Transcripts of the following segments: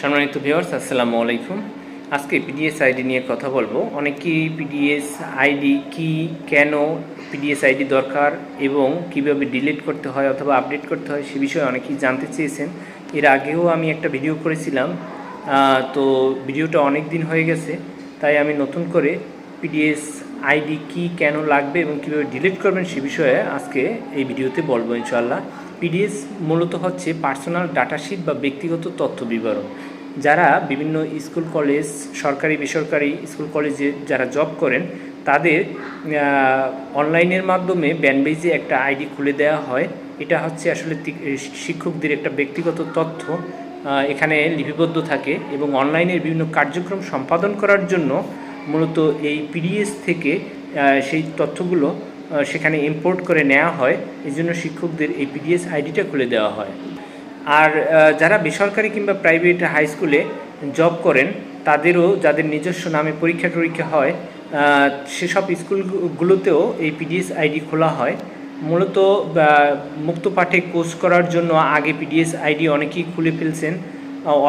সম্মানিত ভিউয়ার্স আসসালামু আলাইকুম। আজকে পিডিএস আইডি নিয়ে কথা বলব। অনেকেই পিডিএস আইডি কি, কেন পিডিএস আইডি দরকার এবং কীভাবে ডিলিট করতে হয় অথবা আপডেট করতে হয় সে বিষয়ে অনেকেই জানতে চেয়েছেন। এর আগেও আমি একটা ভিডিও করেছিলাম। তো ভিডিওটা অনেক দিন হয়ে গেছে। তাই আমি নতুন করে পিডিএস আইডি কি, কেন লাগবে এবং কীভাবে ডিলিট করবেন সে বিষয়ে আজকে এই ভিডিওতে বলব ইনশাল্লাহ পিডিএস মূলত হচ্ছে পার্সোনাল ডাটাশিট বা ব্যক্তিগত তথ্য বিবরণ। যারা বিভিন্ন স্কুল, কলেজ, সরকারি, বেসরকারি স্কুল, কলেজে যারা জব করেন, তাদের অনলাইনের মাধ্যমে ব্যানবেজে একটা আইডি খুলে দেওয়া হয়। এটা হচ্ছে আসলে শিক্ষকদের একটা ব্যক্তিগত তথ্য এখানে লিপিবদ্ধ থাকে এবং অনলাইনের বিভিন্ন কার্যক্রম সম্পাদন করার জন্য মূলত এই পিডিএস থেকে সেই তথ্যগুলো সেখানে ইম্পোর্ট করে নেওয়া হয়, এই জন্য শিক্ষকদের এই পিডিএস আইডিটা খুলে দেওয়া হয়। আর যারা বেসরকারি কিংবা প্রাইভেট হাই স্কুলে জব করেন, তাদেরও যাদের নিজস্ব নামে পরীক্ষা টরীক্ষা হয় সেসব স্কুলগুলোতেও এই পিডিএস আইডি খোলা হয়। মূলত মুক্ত পাঠে কোর্স করার জন্য আগে পিডিএস আইডি অনেকেই খুলে ফেলছেন।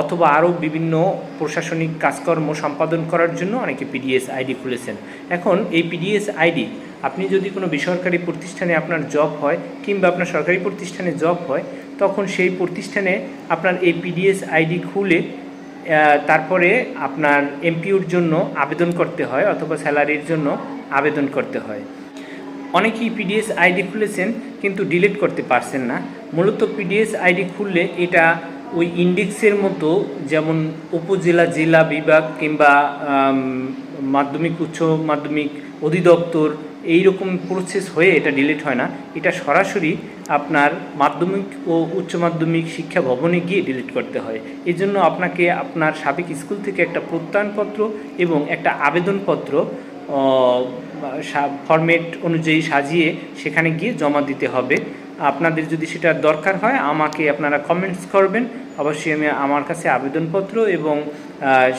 অথবা আরও বিভিন্ন প্রশাসনিক কাজকর্ম সম্পাদন করার জন্য অনেকে পিডিএস আইডি খুলেছেন। এখন এই পিডিএস আইডি আপনি যদি কোনো বেসরকারি প্রতিষ্ঠানে আপনার জব হয় কিংবা আপনার সরকারি প্রতিষ্ঠানে জব হয়, তখন সেই প্রতিষ্ঠানে আপনার এই পিডিএস আইডি খুলে তারপরে আপনার এমপিউর জন্য আবেদন করতে হয় অথবা স্যালারির জন্য আবেদন করতে হয়। অনেকেই পিডিএস আইডি খুলেছেন কিন্তু ডিলিট করতে পারছেন না। মূলত পিডিএস আইডি খুললে এটা ওই ইন্ডেক্সের মতো যেমন উপজেলা জেলা বিভাগ কিংবা মাধ্যমিক, উচ্চ মাধ্যমিক অধিদপ্তর এই রকম প্রসেস হয়ে এটা ডিলিট হয় না। এটা সরাসরি আপনার মাধ্যমিক ও উচ্চ মাধ্যমিক শিক্ষা ভবনে গিয়ে ডিলিট করতে হয়। এই জন্য আপনাকে আপনার সাবেক স্কুল থেকে একটা প্রত্যয়নপত্র এবং একটা আবেদনপত্র ফরম্যাট অনুযায়ী সাজিয়ে সেখানে গিয়ে জমা দিতে হবে। আপনাদের যদি সেটা দরকার হয়, আমাকে আপনারা কমেন্টস করবেন। অবশ্যই আমি আমার কাছে আবেদনপত্র এবং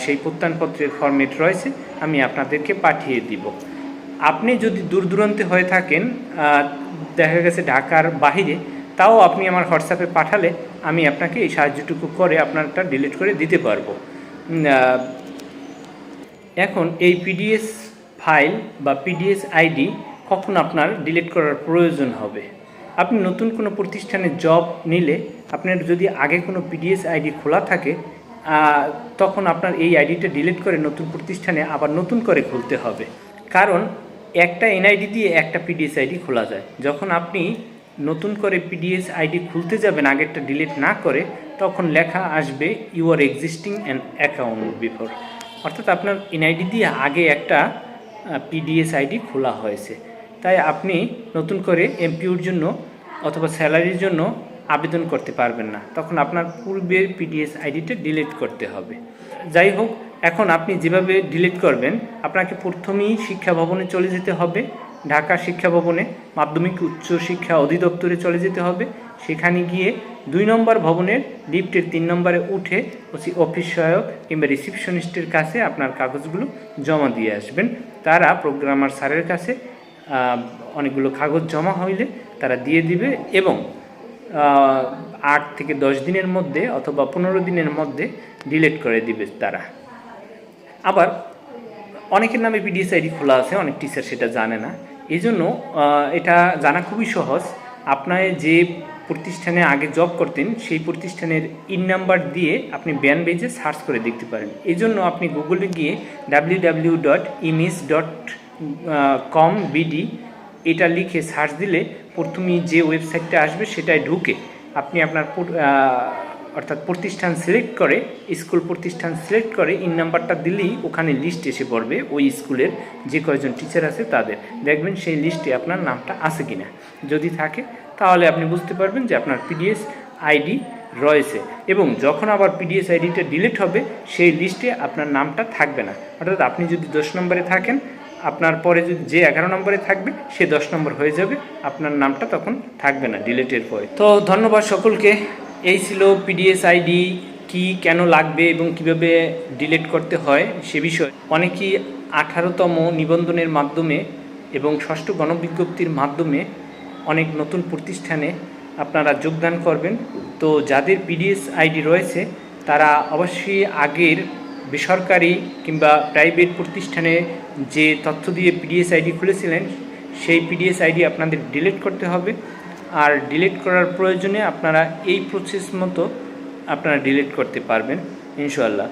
সেই প্রত্যয়নপত্রের ফরম্যাট রয়েছে, আমি আপনাদেরকে পাঠিয়ে দিব। আপনি যদি দূর দূরান্তে হয়ে থাকেন দেখা গেছে ঢাকার বাহিরে, তাও আপনি আমার হোয়াটসঅ্যাপে পাঠালে আমি আপনাকে এই সাহায্যটুকু করে আপনারটা ডিলিট করে দিতে পারব। এখন এই পিডিএস ফাইল বা পিডিএস আইডি কখন আপনার ডিলিট করার প্রয়োজন হবে? আপনি নতুন কোনো প্রতিষ্ঠানে জব নিলে আপনার যদি আগে কোনো পিডিএস আইডি খোলা থাকে তখন আপনার এই আইডিটা ডিলিট করে নতুন প্রতিষ্ঠানে আবার নতুন করে খুলতে হবে। কারণ একটা এনআইডি দিয়ে একটা পিডিএস আইডি খোলা যায়। যখন আপনি নতুন করে পিডিএস আইডি খুলতে যাবেন, আগেরটা ডিলিট না করে, তখন লেখা আসবে you are existing an account before অর্থাৎ আপনার এনআইডি দিয়ে আগে একটা পিডিএস আইডি খোলা হয়েছে। তাই আপনি নতুন করে এমপিউর জন্য অথবা স্যালারির জন্য আবেদন করতে পারবেন না। তখন আপনার পূর্বের পিডিএস আইডিটা ডিলিট করতে হবে। যাই হোক, এখন আপনি যেভাবে ডিলিট করবেন, আপনাকে প্রথমেই শিক্ষা ভবনে চলে যেতে হবে। ঢাকা শিক্ষা ভবনে, মাধ্যমিক উচ্চ শিক্ষা অধিদপ্তরে চলে যেতে হবে। সেখানে গিয়ে দুই নম্বর ভবনের লিফটের তিন নম্বরে উঠে ওসি অফিস সহায়ক কিংবা রিসিপশনিস্টের কাছে আপনার কাগজগুলো জমা দিয়ে আসবেন। তারা প্রোগ্রামার স্যারের কাছে অনেকগুলো কাগজ জমা হইলে তারা দিয়ে দিবে এবং আট থেকে দশ দিনের মধ্যে অথবা পনেরো দিনের মধ্যে ডিলিট করে দিবে তারা। আবার অনেকের নামে পিডিএস আইডি খোলা আছে, অনেক টিচার সেটা জানে না। এই জন্য এটা জানা খুবই সহজ। আপনার যে প্রতিষ্ঠানে আগে জব করতেন, সেই প্রতিষ্ঠানের ইন নাম্বার দিয়ে আপনি ব্যান বেজে সার্চ করে দেখতে পারেন। এই জন্য আপনি গুগলে গিয়ে W W dot image dot com BD, এটা লিখে সার্চ দিলে প্রথমেই যে ওয়েবসাইটটা আসবে সেটায় ঢুকে আপনি আপনার অর্থাৎ প্রতিষ্ঠান সিলেক্ট করে স্কুল প্রতিষ্ঠান সিলেক্ট করে ইন নাম্বারটা দিলেই ওখানে লিস্ট এসে পড়বে ওই স্কুলের যে কয়েকজন টিচার আছে তাদের। দেখবেন সেই লিস্টে আপনার নামটা আছে কিনা। যদি থাকে, তাহলে আপনি বুঝতে পারবেন যে আপনার পিডিএস আইডি রয়েছে এবং যখন আবার পিডিএস আইডিটা ডিলিট হবে, সেই লিস্টে আপনার নামটা থাকবে না। অর্থাৎ আপনি যদি দশ নম্বরে থাকেন আপনার পরে যে এগারো নম্বরে থাকবে, সে দশ নম্বর হয়ে যাবে। আপনার নামটা তখন থাকবে না, ডিলেটের পরে। তো ধন্যবাদ সকলকে। এই ছিল পিডিএস আইডি, কি কেন লাগবে এবং কীভাবে ডিলিট করতে হয় সে বিষয়ে। অনেকেই আঠারোতম নিবন্ধনের মাধ্যমে এবং ষষ্ঠ গণবিজ্ঞপ্তির মাধ্যমে অনেক নতুন প্রতিষ্ঠানে আপনারা যোগদান করবেন। তো যাদের পিডিএস আইডি রয়েছে, তারা অবশ্যই আগের বেসরকারি কিংবা প্রাইভেট প্রতিষ্ঠানে যে তথ্য দিয়ে পিডিএস আইডি খুলেছিলেন, সেই পিডিএস আইডি আপনাদের ডিলিট করতে হবে। আর ডিলিট করার প্রয়োজনে আপনারা এই প্রসেস মতো আপনারা ডিলিট করতে পারবেন ইনশাল্লাহ